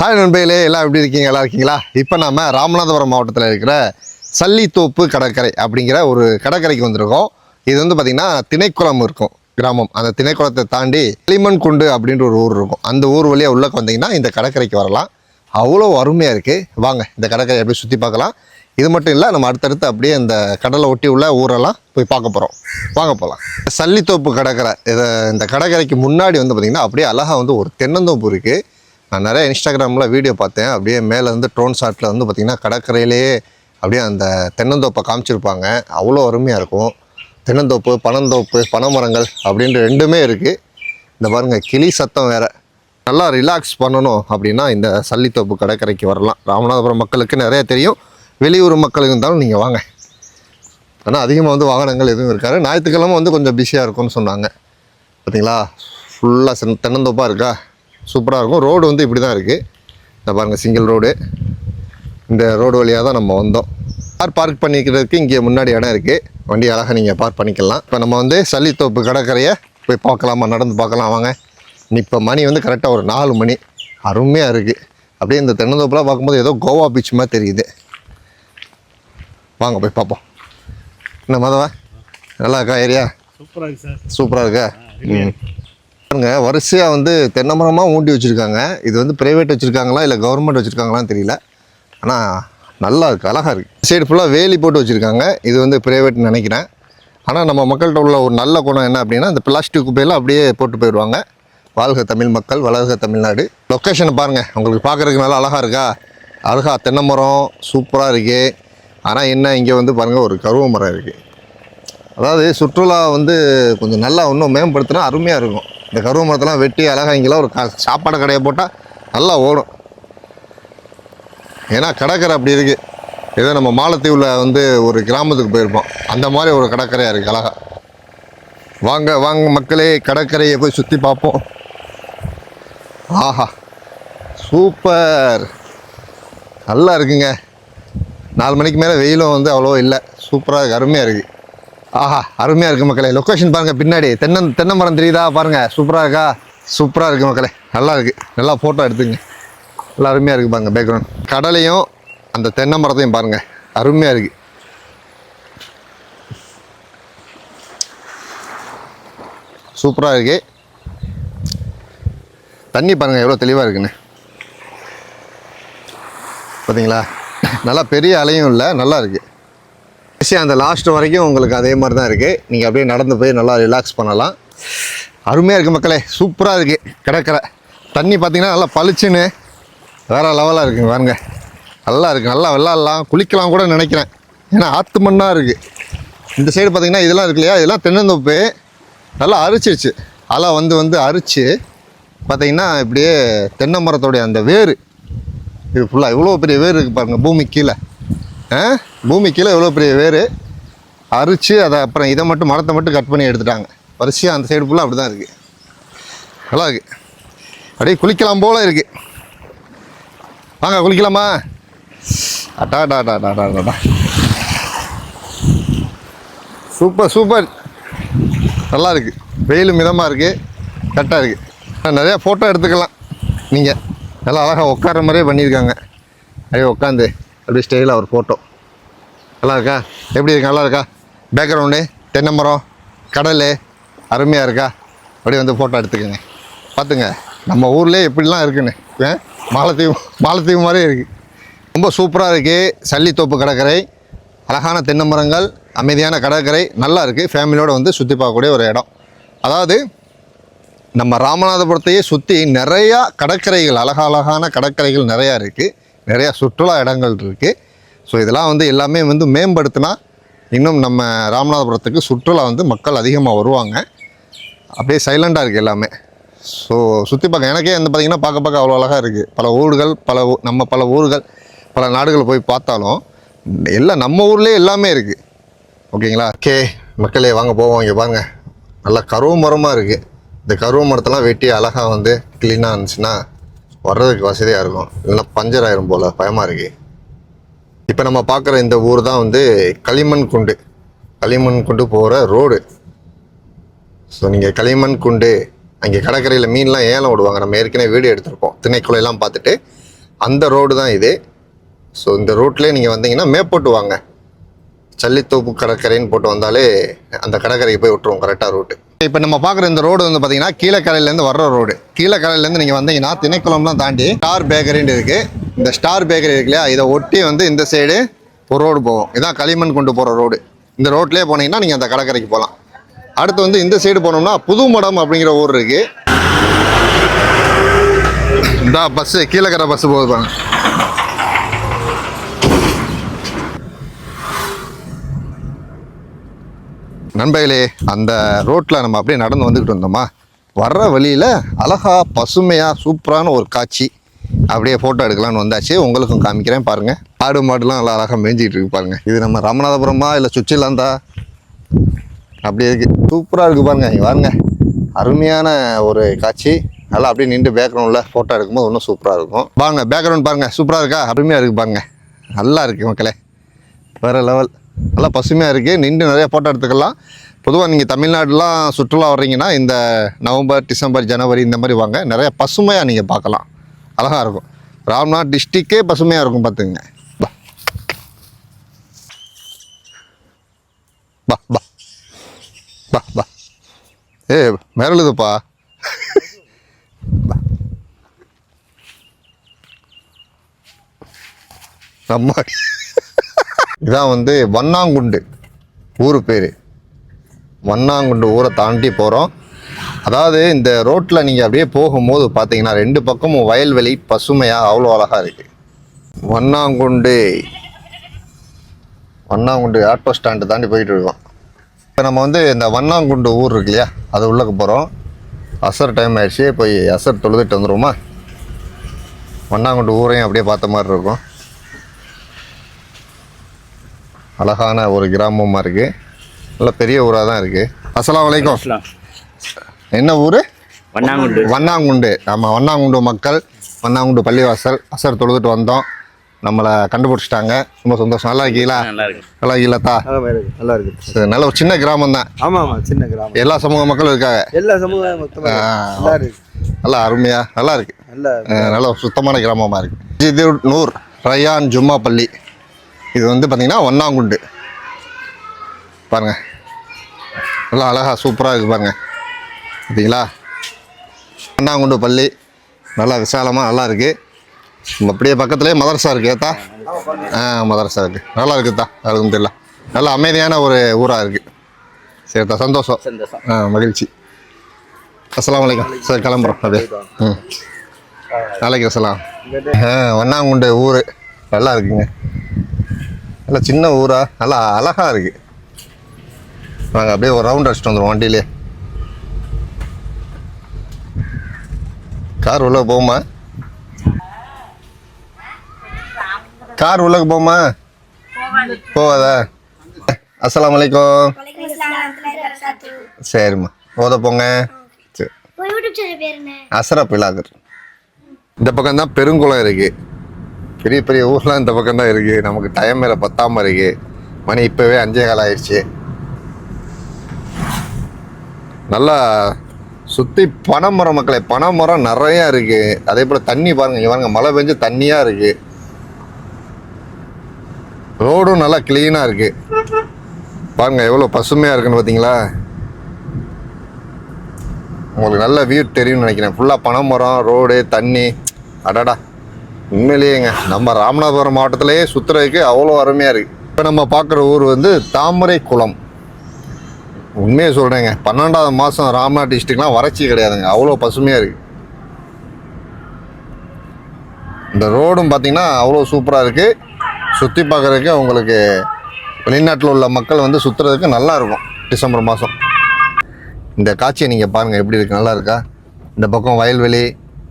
Hi நண்பர்களே எல்லாம் எப்படி இருக்கீங்க? எல்லாம் இருக்கீங்களா? இப்போ நாம் ராமநாதபுரம் மாவட்டத்தில் இருக்கிற சல்லித்தோப்பு கடற்கரை அப்படிங்கிற ஒரு கடற்கரைக்கு வந்திருக்கோம். இது வந்து பார்த்திங்கன்னா திணைக்குளம் இருக்கும் கிராமம். அந்த திணைக்குளத்தை தாண்டி களிமண் குண்டு அப்படின்ற ஒரு ஊர் இருக்கும். அந்த ஊர் வழியாக உள்ளே வந்தீங்கன்னா இந்த கடற்கரைக்கு வரலாம். அவ்வளோ அருமையாக இருக்குது வாங்க இந்த கடற்கரை அப்படியே சுற்றி பார்க்கலாம். இது மட்டும் இல்லை நம்ம அடுத்தடுத்து அப்படியே இந்த கடலை ஒட்டி உள்ள ஊரெல்லாம் போய் பார்க்க போகிறோம் வாங்க போகலாம் சல்லித்தோப்பு கடற்கரை இதை இந்த கடற்கரைக்கு முன்னாடி வந்து பார்த்திங்கன்னா அப்படியே அழகாக வந்து ஒரு தென்னந்தோப்பு இருக்குது நான் நிறைய இன்ஸ்டாகிராமில் வீடியோ பார்த்தேன். அப்படியே மேலேருந்து ட்ரோன் ஷாட்டில் வந்து பார்த்திங்கன்னா கடற்கரையிலேயே அப்படியே அந்த தென்னந்தோப்பை காமிச்சிருப்பாங்க. அவ்வளோ அருமையாக இருக்கும். தென்னந்தோப்பு பனந்தோப்பு பனைமரங்கள் அப்படின்ற ரெண்டுமே இருக்குது இந்த பாருங்கள் கிளி சத்தம் வேறு. நல்லா ரிலாக்ஸ் பண்ணணும் அப்படின்னா இந்த சல்லித்தோப்பு கடற்கரைக்கு வரலாம். ராமநாதபுரம் மக்களுக்கு நிறைய தெரியும். வெளியூர் மக்கள் இருந்தாலும் நீங்கள் வாங்க. ஆனால் அதிகமாக வந்து வாகனங்கள் எதுவும் இருக்காது. ஞாயிற்றுக்கிழமை வந்து கொஞ்சம் பிஸியாக இருக்கும்னு சொன்னாங்க. பார்த்தீங்களா? ஃபுல்லாக சென் தென்னந்தோப்பாக இருக்கா? சூப்பராக இருக்கும். ரோடு வந்து இப்படி தான் இருக்குது இந்த பாருங்கள் சிங்கிள் ரோடு இந்த ரோடு வழியாக தான் நம்ம வந்தோம். கார் பார்க் பண்ணிக்கிறதுக்கு இங்கே முன்னாடி இடம் இருக்குது வண்டி அழகாக நீங்கள் பார்க் பண்ணிக்கலாம். இப்போ நம்ம வந்து சல்லித்தோப்பு கடற்கரையை போய் பார்க்கலாமா? நடந்து பார்க்கலாம். வாங்க. இப்போ மணி வந்து கரெக்டாக ஒரு நாலு மணி. அருமையாக இருக்குது அப்படியே இந்த தென்னந்தோப்புலாம் பார்க்கும்போது ஏதோ கோவா பீச் மாதிரி தெரியுது. வாங்க போய் பார்ப்போம். என்ன மதவா? நல்லா இருக்கா ஏரியா சூப்பராக இருக்கு சார். சூப்பராக இருக்கா. ம். பாருங்க வரிசையாக வந்து தென்னை மரமாக ஊண்டி வச்சுருக்காங்க. இது வந்து ப்ரைவேட் வச்சுருக்காங்களா இல்லை கவர்மெண்ட் வச்சுருக்காங்களான்னு தெரியல. ஆனால் நல்லா இருக்குது அழகாக இருக்குது சைடு ஃபுல்லாக வேலி போட்டு வச்சுருக்காங்க. இது வந்து ப்ரைவேட்னு நினைக்கிறேன். ஆனால் நம்ம மக்கள்கிட்ட உள்ள ஒரு நல்ல குணம் என்ன அப்படின்னா இந்த பிளாஸ்டிக் குப்பையெல்லாம் அப்படியே போட்டு போயிடுவாங்க. வாழ்க தமிழ் மக்கள் வளர்க தமிழ்நாடு. லொக்கேஷனை பாருங்கள் உங்களுக்கு பார்க்குறதுக்கு நல்லா அழகாக இருக்கா? அழகா தென்னை மரம் சூப்பராக இருக்குது ஆனால் என்ன இங்கே வந்து பாருங்கள் ஒரு கருவ மரம் இருக்குது அதாவது சுற்றுலா வந்து கொஞ்சம் நல்லா இன்னும் மேம்படுத்தினா அருமையாக இருக்கும். இந்த கருவ மரத்தெல்லாம் வெட்டி அழகாக இங்கெல்லாம் ஒரு க சாப்பாடு கடையை போட்டால் நல்லா ஓடும். ஏன்னா கடற்கரை அப்படி இருக்குது ஏதோ நம்ம மாலத்தீவில் வந்து ஒரு கிராமத்துக்கு போயிருப்போம். அந்த மாதிரி ஒரு கடற்கரையாக இருக்குது அழகா. வாங்க வாங்க மக்களே கடற்கரையை போய் சுற்றி பார்ப்போம். ஆஹா சூப்பர். நல்லா இருக்குங்க. நாலு மணிக்கு மேலே வெயிலும் வந்து அவ்வளோ இல்லை. சூப்பராக அருமையாக இருக்குது ஆஹா அருமையாக இருக்குது மக்களே. லொக்கேஷன் பாருங்கள் பின்னாடி. தென்னம் தென்னை மரம் தெரியுதா? பாருங்கள் சூப்பராக இருக்கா? சூப்பராக இருக்குது மக்களே. நல்லா இருக்குது நல்லா ஃபோட்டோ எடுத்துங்க. நல்லா அருமையாக இருக்குது பாருங்கள் பேக்ரவுண்ட் கடலையும் அந்த தென்னை மரத்தையும் பாருங்கள் அருமையாக இருக்குது சூப்பராக இருக்கு. தண்ணி பாருங்கள் எவ்வளோ தெளிவாக இருக்குன்னு. பார்த்தீங்களா நல்லா பெரிய அலையும் இல்லை நல்லா இருக்குது விஷயம் அந்த லாஸ்ட் வரைக்கும் உங்களுக்கு அதே மாதிரி தான் இருக்குது நீங்கள் அப்படியே நடந்து போய் நல்லா ரிலாக்ஸ் பண்ணலாம். அருமையாக இருக்குது மக்களே. சூப்பராக இருக்குது கடற்கரை. தண்ணி பார்த்தீங்கன்னா நல்லா பளிச்சுன்னு வேறு லெவலாக இருக்குங்க பாருங்க. நல்லா இருக்குது நல்லா விளாட்லாம். குளிக்கலாம் கூட நினைக்கிறேன். ஏன்னா ஆற்று மண்ணாக இருக்குது இந்த சைடு பார்த்திங்கன்னா இதெல்லாம் இருக்கு இல்லையா? இதெல்லாம் தென்னந்தோப்பு. நல்லா அரிச்சிருச்சு. அலை வந்து வந்து அரிச்சு பார்த்தீங்கன்னா இப்படியே தென்னை மரத்தோடைய அந்த வேர். இது ஃபுல்லாக இவ்வளோ பெரிய வேர் இருக்குது பாருங்கள் பூமி கீழே. பூமி கீழே எவ்வளோ பெரிய வேர்? அரிச்சு அதை அப்புறம் இதை மட்டும் மரத்தை மட்டும் கட் பண்ணி எடுத்துட்டாங்க. வரிசையாக அந்த சைடு ஃபுல்லாக அப்படி தான் இருக்குது நல்லா இருக்குது அப்படியே குளிக்கலாம் போல் இருக்குது வாங்க குளிக்கலாமா? அட்டா டா டா டா டா டா, சூப்பர் சூப்பர். நல்லா இருக்குது வெயில் மிதமாக இருக்குது கரெக்டாக இருக்குது நிறையா ஃபோட்டோ எடுத்துக்கலாம். நீங்கள் நல்லா அழகாக உட்கார மாதிரியே பண்ணியிருக்காங்க. அப்படியே உட்காந்து. அப்படி ஸ்டைலாக ஒரு ஃபோட்டோ நல்லா இருக்கா? எப்படி இருக்கு? நல்லா இருக்கா? பேக்ரவுண்டு தென்னை மரம் கடல் அருமையாக இருக்கா? அப்படியே வந்து ஃபோட்டோ எடுத்துக்கோங்க. பார்த்துங்க நம்ம ஊர்லேயே எப்படிலாம் இருக்குன்னு. மாலத்தீவு மாலத்தீவு மாதிரியே இருக்குது ரொம்ப சூப்பராக இருக்குது சல்லித்தோப்பு கடற்கரை அழகான தென்னை மரங்கள் அமைதியான கடற்கரை நல்லா இருக்குது ஃபேமிலியோடு வந்து சுற்றி பார்க்கக்கூடிய ஒரு இடம். அதாவது நம்ம ராமநாதபுரத்தையே சுற்றி நிறையா கடற்கரைகள் அழகழகான கடற்கரைகள் நிறையா இருக்குது நிறையா சுற்றுலா இடங்கள் இருக்குது ஸோ இதெல்லாம் வந்து எல்லாமே வந்து மேம்படுத்தினா இன்னும் நம்ம ராமநாதபுரத்துக்கு சுற்றுலா வந்து மக்கள் அதிகமாக வருவாங்க. அப்படியே சைலண்டாக இருக்குது எல்லாமே. ஸோ சுற்றி பார்க்க எனக்கே வந்து பார்த்திங்கன்னா பார்க்க பார்க்க அவ்வளோ அழகாக இருக்குது பல ஊர்கள் பல நம்ம பல ஊர்கள் பல நாடுகள் போய் பார்த்தாலும் எல்லாம் நம்ம ஊர்லேயே எல்லாமே இருக்குது ஓகேங்களா? கே மக்களே வாங்க போவோம் இங்கே பாருங்கள் நல்லா கருவ மரமாக இருக்குது இந்த கருவ மரத்தெல்லாம் வெட்டி அழகாக வந்து க்ளீனாக இருந்துச்சுன்னா வர்றதுக்கு வசதியாக இருக்கும். இல்லைன்னா பஞ்சர் ஆயிரும் போல் பயமாக இருக்குது இப்போ நம்ம பார்க்குற இந்த ஊர் தான் வந்து களிமண் குண்டு களிமண் குண்டு போகிற ரோடு. ஸோ நீங்கள் களிமண் குண்டு அங்கே கடற்கரையில் மீன்லாம் ஏலம் விடுவாங்க. நம்ம ஏற்கனவே வீடியோ எடுத்திருப்போம் திணைக்குலையெல்லாம் பார்த்துட்டு அந்த ரோடு தான் இது. ஸோ இந்த ரோட்லேயே நீங்கள் வந்தீங்கன்னா மேப்போட்டு வாங்க. சல்லித்தோப்பு கடற்கரைன்னு போட்டு வந்தாலே அந்த கடற்கரைக்கு போய் விட்டுருவோம். கரெக்டாக ரோட்டு இப்போ நம்ம பார்க்குற இந்த ரோடு வந்து பார்த்தீங்கன்னா கீழக்கரையிலேருந்து வர்ற ரோடு. கீழக்கரையிலேருந்து நீங்கள் வந்தீங்கன்னா திணைக்குளம்லாம் தாண்டி ஸ்டார் பேக்கரின்னு இருக்குது இந்த ஸ்டார் பேக்கரி இருக்கு இல்லையா? இதை ஒட்டி வந்து இந்த சைடு ஒரு ரோடு போகும். இதான் களிமண் கொண்டு போகிற ரோடு. இந்த ரோட்லேயே போனீங்கன்னா நீங்கள் அந்த கடற்கரைக்கு போகலாம் அடுத்து வந்து இந்த சைடு போனோம்னா புதுமடம் அப்படிங்கிற ஊர் இருக்குது இந்த பஸ்ஸு கீழக்கரை பஸ்ஸு போகுது பாருங்க. நண்பர்களே அந்த ரோட்டில் நம்ம அப்படியே நடந்து வந்துக்கிட்டு இருந்தோமா? வர்ற வழியில் அழகா பசுமையாக சூப்பரான ஒரு காட்சி. அப்படியே ஃபோட்டோ எடுக்கலாம்னு வந்தாச்சு. உங்களுக்கும் காமிக்கிறேன் பாருங்கள் ஆடு மாடுலாம் நல்லா அழகாக மேய்ஞ்சிக்கிட்டு இருக்கு பாருங்கள் இது நம்ம ராமநாதபுரமா இல்லை சுவிட்சர்லாந்தா? அப்படி இருக்குது சூப்பராக இருக்குது பாருங்க. இங்கே பாருங்க. அருமையான ஒரு காட்சி. நல்லா அப்படியே நின்று பேக்ரவுண்டில் ஃபோட்டோ எடுக்கும்போது இன்னும் சூப்பராக இருக்கும். வாங்க பேக்ரவுண்ட் பாருங்கள் சூப்பராக இருக்கா? அருமையாக இருக்குது பாருங்கள் நல்லா இருக்குது மக்களே. வேறு லெவல் நல்லா பசுமையாக இருக்குது நின்று நிறைய ஃபோட்டோ எடுத்துக்கலாம். பொதுவாக நீங்கள் தமிழ்நாடுலாம் சுற்றுலா வர்றீங்கன்னா இந்த நவம்பர் டிசம்பர் ஜனவரி இந்த மாதிரி வாங்க. நிறைய பசுமையாக நீங்கள் பார்க்கலாம். அழகாக இருக்கும். ராம்நாத் டிஸ்ட்ரிக்டே பசுமையாக இருக்கும் பார்த்துங்க. பா பா பா பா ஏ மிரளுதுப்பா நம்ம இதான் வந்து வண்ணாங்குண்டு ஊர் பேர். வண்ணாங்குண்டு ஊரை தாண்டி போகிறோம் அதாவது இந்த ரோட்டில் நீங்கள் அப்படியே போகும்போது பார்த்தீங்கன்னா ரெண்டு பக்கமும் வயல்வெளி பசுமையாக அவ்வளோ அழகாக இருக்குது வண்ணாங்குண்டு. வண்ணாங்குண்டு ஆட்டோ ஸ்டாண்டு தாண்டி போயிட்டு இருக்கோம். இப்போ நம்ம வந்து இந்த வண்ணாங்குண்டு ஊர் இருக்கு இல்லையா அது உள்ளக்கு போகிறோம் அசர் டைம் ஆயிடுச்சு போய் அசர் தொழுதுட்டு வந்துடுவோமா வண்ணாங்குண்டு ஊரையும் அப்படியே பார்த்த மாதிரி இருக்கும். அழகான ஒரு கிராமமாக இருக்குது நல்ல பெரிய ஊராக தான் இருக்குது அஸ்ஸலாமு அலைக்கும். இஸ்லாம். என்ன ஊர்? வண்ணாங்குண்டு. வண்ணாங்குண்டு. ஆமாம் வண்ணாங்குண்டு மக்கள் வண்ணாங்குண்டு பள்ளிவாசல் அசர் தொழுதுட்டு வந்தோம். நம்மளை கண்டுபிடிச்சிட்டாங்க. ரொம்ப சந்தோஷம். நல்லா இருக்கீங்களா? நல்லா இருக்கு. நல்லா இருக்கீங்களா நல்லா இருக்கு. நல்லா இருக்கு. சரி, நல்ல ஒரு சின்ன கிராமம் தான். ஆமா ஆமா சின்ன கிராமம். எல்லா சமூக மக்களும் இருக்காங்க. எல்லா சமூகம் மொத்தமா ஆ. நல்லா இருக்கு. நல்லா அருமையாக நல்லா இருக்கு. நல்லா நல்ல ஒரு சுத்தமான கிராமமாக இருக்கு. இது நூர் ரயான் ஜும்மா பள்ளி. இது வந்து பார்த்தீங்கன்னா ஒன்னாங்குண்டு பாருங்க. நல்லா அழகா சூப்பராக இருக்கு பாருங்க. பார்த்தீங்களா ஒன்னாங்குண்டு பள்ளி நல்லா விசாலமாக நல்லா இருக்கு. நம்ம அப்படியே பக்கத்துலேயே மதரசா இருக்கு ஏத்தா? ஆ மதரசா இருக்கு. நல்லா இருக்குதா அதுக்கும் தெரியல. நல்ல அமைதியான ஒரு ஊராக இருக்கு. சரிதா சந்தோஷம். சந்தோஷம். ஆ மகிழ்ச்சி. அஸ்ஸலாமு அலைக்கும். சரி கிளம்புறோம் அப்படியே. ம். நாளைக்கு அஸ்ஸலாம் ஆ வண்ணாங்குண்டு ஊர். நல்லா இருக்குங்க. நல்லா சின்ன ஊரா நல்லா அழகா இருக்கு. நாங்கள் அப்படியே ஒரு ரவுண்ட் அடிச்சுட்டு வந்துடுவோம் வண்டியிலே. கார் உள்ள போகுமா? கார் உள்ளக்கு போகுமா? போவாதா அஸ்ஸலாமு அலைக்கும் சரிம்மா போத போங்க. அசரப் இலாகர் இந்த பக்கம் தான் பெருங்குளம் இருக்கு. பெரிய பெரிய ஊர்லாம் இந்த பக்கம் தான் நமக்கு டைம் மேலே பத்தாமல் இருக்கு. மணி இப்போவே அஞ்சே கால் ஆயிடுச்சு. நல்லா சுற்றி பனைமரம் மக்களே பனைமரம் நிறையா இருக்குது அதே போல் தண்ணி பாருங்கள் இங்கே பாருங்கள் மழை பெஞ்சு தண்ணியாக இருக்குது ரோடும் நல்லா க்ளீனாக இருக்குது பாருங்கள் எவ்வளோ பசுமையாக இருக்குன்னு பார்த்தீங்களா உங்களுக்கு நல்ல வியூ தெரியும்னு நினைக்கிறேன். ஃபுல்லாக பனைமரம் ரோடு தண்ணி. அடடா. உண்மையிலேயேங்க. நம்ம ராமநாதபுரம் மாவட்டத்திலேயே சுற்றுறதுக்கு அவ்வளோ அருமையாக இருக்குது இப்போ நம்ம பார்க்குற ஊர் வந்து தாமரை குளம் உண்மையை சொல்கிறேங்க பன்னெண்டாவது மாதம் ராமநாத் டிஸ்ட்ரிக்ட்லாம் வறட்சி கிடையாதுங்க. அவ்வளோ பசுமையாக இருக்குது இந்த ரோடும் பார்த்திங்கன்னா அவ்வளோ சூப்பராக இருக்குது சுற்றி பார்க்குறதுக்கு உங்களுக்கு வெளிநாட்டில் உள்ள மக்கள் வந்து சுற்றுறதுக்கு நல்லா இருக்கும் டிசம்பர் மாதம் இந்த காட்சியை நீங்கள் பாருங்கள் எப்படி இருக்கு? நல்லா இருக்கா? இந்த பக்கம் வயல்வெளி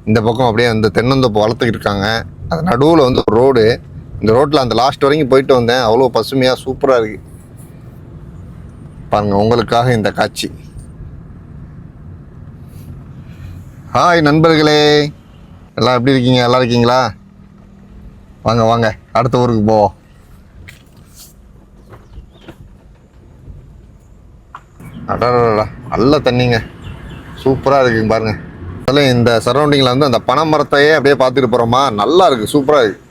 இந்த பக்கம் அப்படியே அந்த தென்னந்தோப்பு வளர்த்துக்கிட்டு இருக்காங்க அது நடுவில் வந்து ஒரு ரோடு. இந்த ரோட்டில் அந்த லாஸ்ட் வரைக்கும் போயிட்டு வந்தேன். அவ்வளோ பசுமையாக சூப்பராக இருக்கு. பாருங்கள் உங்களுக்காக இந்த காட்சி. ஹாய் நண்பர்களே. எல்லாம் எப்படி இருக்கீங்க? நல்லா இருக்கீங்களா? வாங்க வாங்க. அடுத்த ஊருக்கு போவோம் அடடா நல்ல தண்ணிங்க சூப்பராக இருக்குங்க பாருங்கள் அதில் இந்த சரௌண்டிங்கில் வந்து அந்த பனை மரத்தையே அப்படியே பார்த்துட்டு போகிறோமா நல்லா இருக்கு சூப்பராக இருக்கு.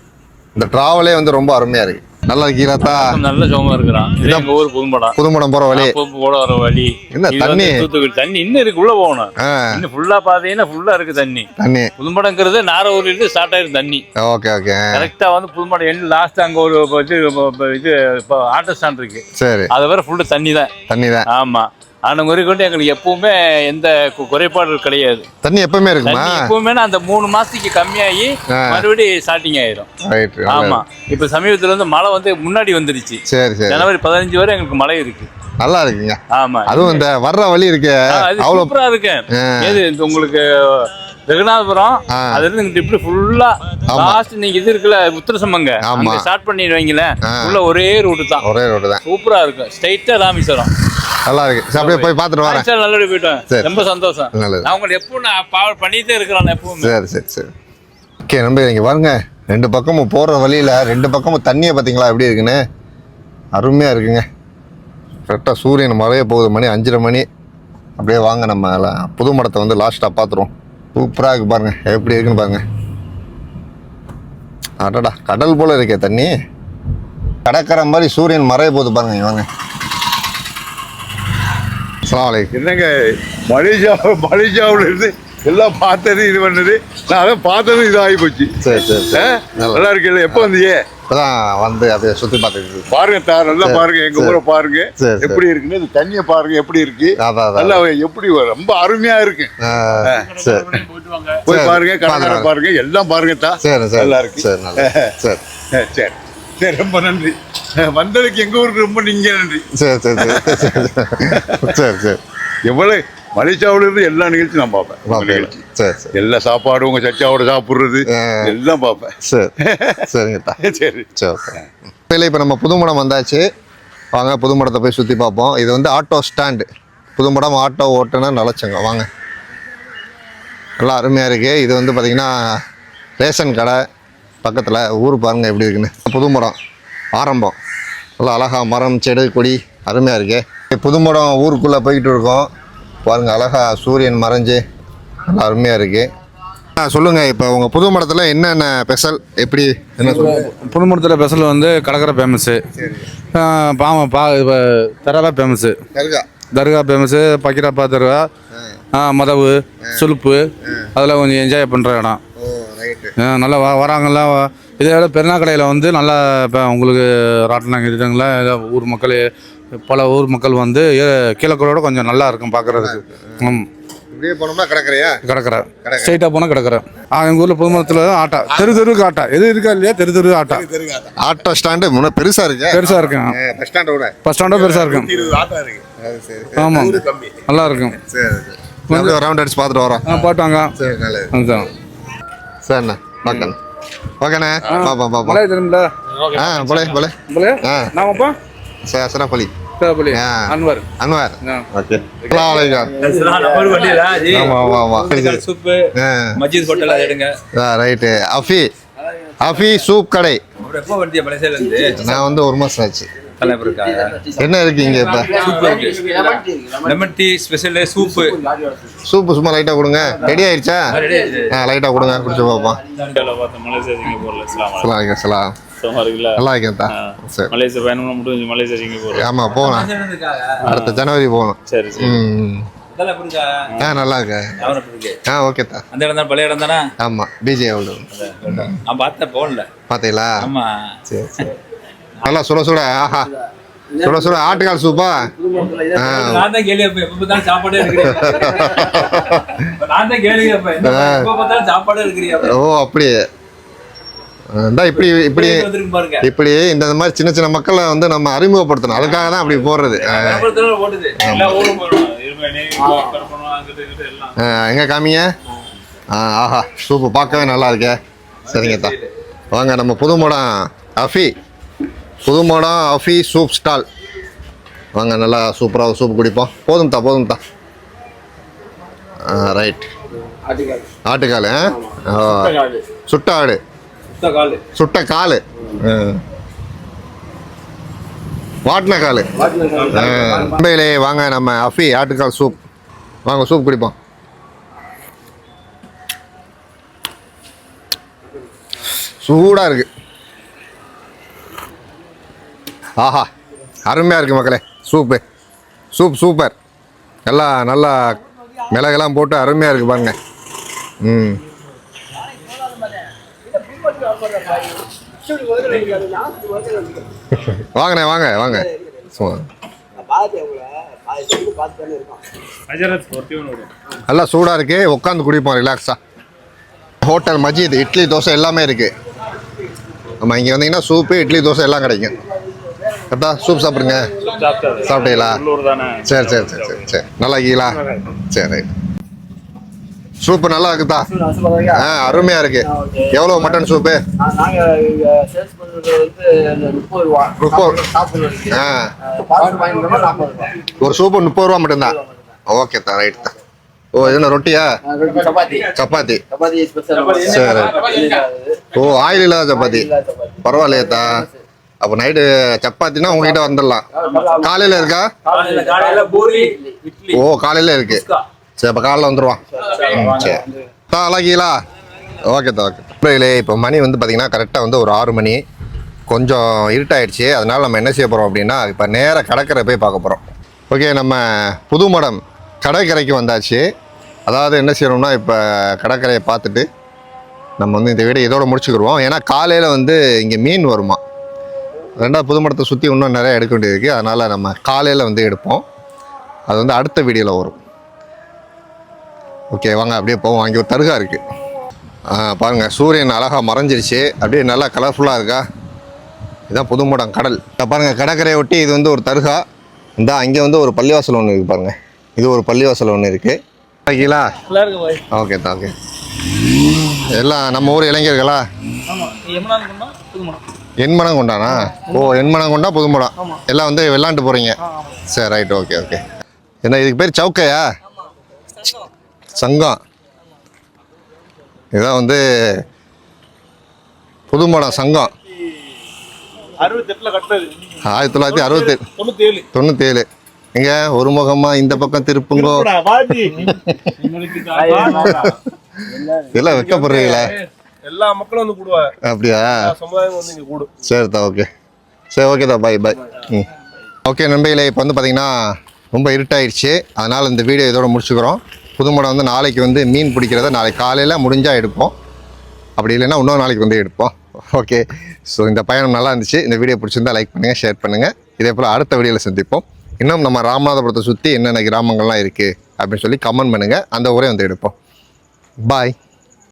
இந்த ட்ராவலே வந்து ரொம்ப அருமையாக இருக்கு. நல்லா இருக்கீங்களாத்தா நல்ல சுகமா இருக்கிறான் இது எங்க ஊர் புதும்படம் புதுமடம் போகிற வழி. கூட வர வழி. என்ன தண்ணி? தூத்துக்குடி. தண்ணி இன்னும் இருக்கு உள்ள போகணும். இன்னும் ஃபுல்லா பாத்தீங்கன்னா ஃபுல்லா இருக்கு தண்ணி. தண்ணி. புதும்படங்கிறது நாரூர்ல இருந்து ஸ்டார்ட் ஆயிருக்கு தண்ணி. Okay okay. கரெக்டா வந்து புதும்படம் எண்ட் லாஸ்ட் அங்க ஒரு இது ஆட்டோ ஸ்டாண்ட் இருக்கு. சரி. அது வேற ஃபுல்லா தண்ணி தான் தண்ணி தான் ஆமா. ஆனா கொண்டு எங்களுக்கு எப்பவுமே எந்த கு- குறைபாடு கிடையாது. தண்ணி எப்பவுமே இருக்குமா? எப்பவுமே அந்த மூணு மாசத்துக்கு கம்மியாகி. மறுபடியும் ஸ்டார்டிங் ஆயிரும். ஆமா. இப்ப சமீபத்துல வந்து மழை வந்து முன்னாடி வந்துருச்சு. சரி சரி. ஜனவரி பதினஞ்சு வரை எங்களுக்கு மழை இருக்கு. நல்லா இருக்குங்க. ஆமா. அதுவும் இந்த வர்ற வழி இருக்கு. அவ்வளோ சூப்பரா இருக்கு. ஏது உங்களுக்கு ரகுநாதபுரம். அதுல இருந்து இங்கிட்டு இப்படி ஃபுல்லா. லாஸ்ட் நீங்க இது இருக்குல்ல உத்தரசமங்க ஆமா. ஸ்டார்ட் பண்ணிடுவீங்களேன் ஆ. உள்ள ஒரே ரூட் தான். ஒரே ரோடு தான். சூப்பரா இருக்கும். ஸ்ட்ரைட்டா ராமேஸ்வரம். நல்லா இருக்கு சரி அப்படியே போய் பார்த்துட்டு வரேன். ராமேஸ்வரம் நல்லபடி போயிட்டோம் சரி. ரொம்ப சந்தோஷம். நல்லது. நான் உங்களை எப்பவும் நான் பாவல் பண்ணிட்டே இருக்கிறேன் எப்பவுமே. சரி சரி சரி. ஓகே நம்ப இங்கே பாருங்க. ரெண்டு பக்கமும் போகிற வழியில் ரெண்டு பக்கமும் தண்ணியை பார்த்தீங்களா எப்படி இருக்குன்னு? அருமையாக இருக்குங்க. கரெக்டாக சூரியன் மறைய போகுது. மணி அஞ்சரை மணி. அப்படியே வாங்க நம்ம புது மடத்தை வந்து லாஸ்ட்டாக பார்த்துருவோம் சூப்பராக இருக்கு பாருங்க. எப்படி இருக்குன்னு பாருங்க. அடடா கடல் போல இருக்கே தண்ணி. கடற்கரை மாதிரி சூரியன் மறைய போகுது பாருங்க இங்க வாங்க. என்னங்க மலேசியா மலேசியாவுல இருந்து எல்லாம் பார்த்தது இது பண்ணது. நான் அதை பார்த்தது இது ஆகி போச்சு. சரி சரி நல்லா இருக்குல்ல எப்போ வந்தீங்க? இப்போதான் வந்து அப்படியே சுற்றி பார்த்துட்டு பாருங்க தா நல்லா பாருங்க எங்க ஊரை பாருங்க. எப்படி இருக்குன்னு இந்த தண்ணியை பாருங்க எப்படி இருக்கு. நல்லா எப்படி ரொம்ப அருமையா இருக்கு. சரி. போய் பாருங்க பார்க்கலாம். பாருங்க எல்லாம் பாருங்க தா. சரி சரி. நல்லா இருக்கு. சரி நல்லா சரி. சரி. சரி ரொம்ப நன்றி. வந்ததுக்கு எங்க ஊருக்கு ரொம்ப நீங்க நன்றி. சரி சரி சரி சரி எவ்வளவு மலேசியாவுல இருந்து எல்லா நிகழ்ச்சியும் நான் பார்ப்பேன்? நிகழ்ச்சி சரி சரி. எல்லா சாப்பாடும் உங்க சச்சாவோட சாப்பிடுறது. எல்லாம் பார்ப்பேன். சரி சரிங்கத்தா சரி. சரி இல்லை இப்போ நம்ம புதுமடம் வந்தாச்சு. வாங்க புதுமடத்தை போய் சுற்றி பார்ப்போம். இது வந்து ஆட்டோ ஸ்டாண்டு புதுமடம் ஆட்டோ ஓட்டுனர் நலச்சங்க வாங்க. நல்லா அருமையாக இருக்குது இது வந்து பார்த்திங்கன்னா ரேஷன் கடை. பக்கத்தில் ஊர் பாருங்கள் எப்படி இருக்குன்னு. புதுமடம் ஆரம்பம். நல்லா அழகா மரம் செடி கொடி அருமையாக இருக்குது புதுமடம் ஊருக்குள்ளே போய்கிட்டு இருக்கோம். பாருங்கள் அழகா சூரியன் மறைஞ்சு நல்லா அருமையாக இருக்குது ஆ சொல்லுங்கள் இப்போ உங்கள் புதுமடத்தில் என்னென்ன ஸ்பெஷல் எப்படி என்ன சொல்லுங்கள் புதுமணத்தில் ஸ்பெஷல் வந்து கடற்கரை ஃபேமஸ்ஸு பாம பா இப்போ தரகா ஃபேமஸ்ஸு கருகா தர்கா ஃபேமஸ்ஸு பக்கீராப்பா தர்கா மதவு சுலுப்பு அதெல்லாம் கொஞ்சம் என்ஜாய் பண்ணுற இடம். நல்லா வ வராங்கலாம் வ- இதை விட பெருநாக்கடையில் வந்து நல்லா இப்போ உங்களுக்கு ராட்டினம் இதுங்களா ஊர் மக்கள் பல ஊர் மக்கள் வந்து கீழக்கரோட கொஞ்சம் நல்லா இருக்கும் பார்க்குறதுக்கு ம். இப்படியே போனோம்னா கடற்கரையா? கிடக்குற ஸ்ட்ரைட்டாக போனால் கிடக்குற எங்கள் ஊரில் புதுமணத்தில் ஆட்டா. தெரு தெருவுக்கு ஆட்டா. எது இருக்கா இல்லையா? தெரு தெரு ஆட்டா. ஆட்டோ ஸ்டாண்டு முன்ன பெருசா இருக்கு. பெருசாக இருக்கும் பஸ் ஸ்டாண்டோட பஸ் ஸ்டாண்டும் பெருசாக இருக்கும் ஆமாம் நல்லா இருக்கும். ரவுண்ட் அடிச்சு பார்த்துட்டு வரோம். ஆ பாட்டாங்க சரி நல்லது. சரிண்ணா பார்க்கண்ணா. ஓகேண்ணே பாப்போம் பாப்போம் மலை தெரியுமில்ல ஆ போலே போலே. போலே? ஆ. நாமப்பா? சரி சிறப்பலி தேவைப்பள்ளி ஆ. அன்வர். அன்வார். ஆ. ஓகே. ஒரு வண்டி தான் ஜி. ஆமா ஆமா ஆமா. கடைகள் சூப்பு ஆ. மஜித் ஹோட்டல் அதை எடுங்க. ரைட்டு. அஃபி. அஃபி சூப் கடை. நான் வந்து ஒரு மாசம் ஆச்சு. தலைவர் இருக்காங்க. என்ன இருக்கு இங்க இப்ப? Lemon tea special soup soup சும்மா லைட்டா கொடுங்க. ரெடி ஆயிடுச்சா ஆ லைட்டா கொடுங்க. குடிச்சு பார்ப்போம். சலாம் சலாம் நல்லா இருக்கேன் சரி. மலேசியா பயணம் முடிஞ்சு மலேசியா சிங்கப்பூர் போகலாம் அடுத்த ஜனவரி போகணும். சரி சரி. ம் ஆ நல்லா இருக்கு. ஆ ஓகே தா அந்த இடம் தான் பழைய இடம் தானே? ஆமா பிஜே அவ்வளோ நான் பார்த்தேன் போகல. பார்த்தீங்களா? ஆமா. சரி சரி. நல்லா சுட சுட ஆஹா. சுட சுட ஆட்டுக்கால் சூப்பா ஆ? நான் தான் கேள்வி எப்ப எப்ப தான் சாப்பாடே இருக்கிறேன் நான் தான் கேள்வி எப்ப எப்ப பார்த்தாலும் சாப்பாடே இருக்கிறியா? ஓ அப்படி இந்த இப்படி இப்படி இப்படி இந்த மாதிரி சின்ன சின்ன மக்களை வந்து நம்ம அறிமுகப்படுத்தணும். அதுக்காக தான் அப்படி போடுறது. எங்க காமிங்க? ஆ ஆஹா சூப்பு பார்க்கவே நல்லா இருக்கே. சரிங்க தா வாங்க நம்ம புதுமடம் அஃபி புதுமடம் அஃபி சூப் ஸ்டால் வாங்க நல்லா சூப்பராக சூப் குடிப்போம். போதும் தா போதும் தா. ரைட் ஆட்டுக்கால். சுட்ட ஆடு. சுட்ட கால். வாட்டின கால். மும்பையிலே வாங்க நம்ம அஃபி ஆட்டுக்கால் சூப் வாங்க சூப் குடிப்போம். சூடாக இருக்குது ஆஹா அருமையாக இருக்குது மக்களே. சூப்பு. Soup super. எல்லாம் நல்லா மிளகெல்லாம் போட்டு அருமையாக இருக்குது பாருங்க. ம். வாங்கண்ணே வாங்க வாங்க. நல்லா சூடாக இருக்கு. உட்காந்து குடிப்போம் ரிலாக்ஸாக ஹோட்டல் மஜீத் இட்லி தோசை எல்லாமே இருக்கு. நம்ம இங்கே வந்தீங்கன்னா சூப்பு இட்லி தோசை எல்லாம் கிடைக்கும். கரெக்டா சூப் சாப்பிடுங்க. சாப்பிட்டீங்களா? தானே சரி சரி சரி சரி சரி. நல்லா இருக்கீங்களா சரி ரைட். சூப்பு நல்லா இருக்குதா? ஆ அருமையாக இருக்கு. எவ்வளோ மட்டன் சூப்பு முப்பது ஆ. ஒரு சூப்பு முப்பது ரூபா மட்டும்தான்? ஓகே தான் ரைட் தான் ஓ இது என்ன ரொட்டியா? சப்பாத்தி. சப்பாத்தி. சப்பாத்தி ஸ்பெஷல் சரி. ஓ ஆயில் இல்லாத சப்பாத்தி. பரவாயில்லையேத்தா அப்போ நைட்டு சப்பாத்தினா உங்ககிட்ட வந்துடலாம். காலையில் இருக்கா? காலையில காலையில ஓ காலையில் இருக்கு. சரி அப்போ காலைல வந்துடுவான் ம், சரி. தான் அழகிங்களா ஓகே தான் ஓகே அப்புறம் இப்போ மணி வந்து பார்த்தீங்கன்னா கரெக்டாக வந்து ஒரு ஆறு மணி. கொஞ்சம் இருட்டாயிடுச்சு. அதனால நம்ம என்ன செய்ய போகிறோம் அப்படின்னா இப்போ நேராக கடற்கரை போய் பார்க்க போகிறோம் ஓகே நம்ம புதுமடம் கடற்கரைக்கு வந்தாச்சு. அதாவது என்ன செய்யணும்னா இப்போ கடற்கரையை பார்த்துட்டு நம்ம வந்து இந்த வீடியோ இதோட முடிச்சுக்கிடுவோம். ஏன்னா காலையில் வந்து இங்கே மீன் வருமா? ரெண்டாவது புதுமடத்தை சுற்றி இன்னும் நிறைய எடுக்க வேண்டியது இருக்குது அதனால் நம்ம காலையில் வந்து எடுப்போம். அது வந்து அடுத்த வீடியோவில் வரும். ஓகே வாங்க அப்படியே போவோம். அங்கே ஒரு தருகா இருக்குது பாருங்கள் சூரியன் அழகாக மறைஞ்சிருச்சு. அப்படியே நல்லா கலர்ஃபுல்லாக இருக்கா? இதுதான் புதுமடம் கடல். பாருங்கள் கடற்கரையை ஒட்டி இது வந்து ஒரு தருகா. இந்த அங்கே வந்து ஒரு பள்ளிவாசல் ஒன்று இருக்குது பாருங்கள் இது ஒரு பள்ளிவாசல் ஒன்று இருக்குது ஓகேங்களா ஓகே தான் ஓகே எல்லாம் நம்ம ஊர் இளைஞர்களா? எண்மனம் கொண்டானா ஓ எண்மனம் கொண்டா புதுமடம் எல்லாம் வந்து விளாண்டு போகிறீங்க சரி ரைட் ஓகே ஓகே. என்ன இதுக்கு பேர் சவுக்கையா சங்கம். இதான் வந்து புதுமடம் சங்கம். ஆயிரத்தி தொள்ளாயிரத்தி அறுபத்தி தொண்ணூத்தி ஏழு தொண்ணூற்றி ஏழு எங்க ஒரு முகமா இந்த பக்கம் திருப்புங்கோ. இதெல்லாம் வைக்கப்படுறீங்களா எல்லா மக்களும் வந்து கூடுவாங்க அப்படியா? சமுதாயம் வந்து இங்க கூடும் சரி தான் ஓகே. சரி ஓகே தான் பாய் பாய். ம். ஓகே நண்பர்களே இப்போ வந்து பார்த்தீங்கன்னா ரொம்ப இருட்டாயிடுச்சு அதனால் இந்த வீடியோ இதோட முடிச்சுக்கிறோம். புதுமடம் வந்து நாளைக்கு வந்து மீன் பிடிக்கிறத நாளைக்கு காலையில் முடிஞ்சால் எடுப்போம். அப்படி இல்லைன்னா இன்னொரு நாளைக்கு வந்து எடுப்போம். ஓகே. ஸோ இந்த பயணம் நல்லா இருந்துச்சு. இந்த வீடியோ பிடிச்சிருந்தா லைக் பண்ணுங்கள் ஷேர் பண்ணுங்கள் இதே போல் அடுத்த வீடியோவில் சந்திப்போம். இன்னும் நம்ம ராமநாதபுரத்தை சுற்றி என்னென்ன கிராமங்கள்லாம் இருக்குது அப்படின்னு சொல்லி கமெண்ட் பண்ணுங்கள் அந்த ஊரே வந்து எடுப்போம். பாய்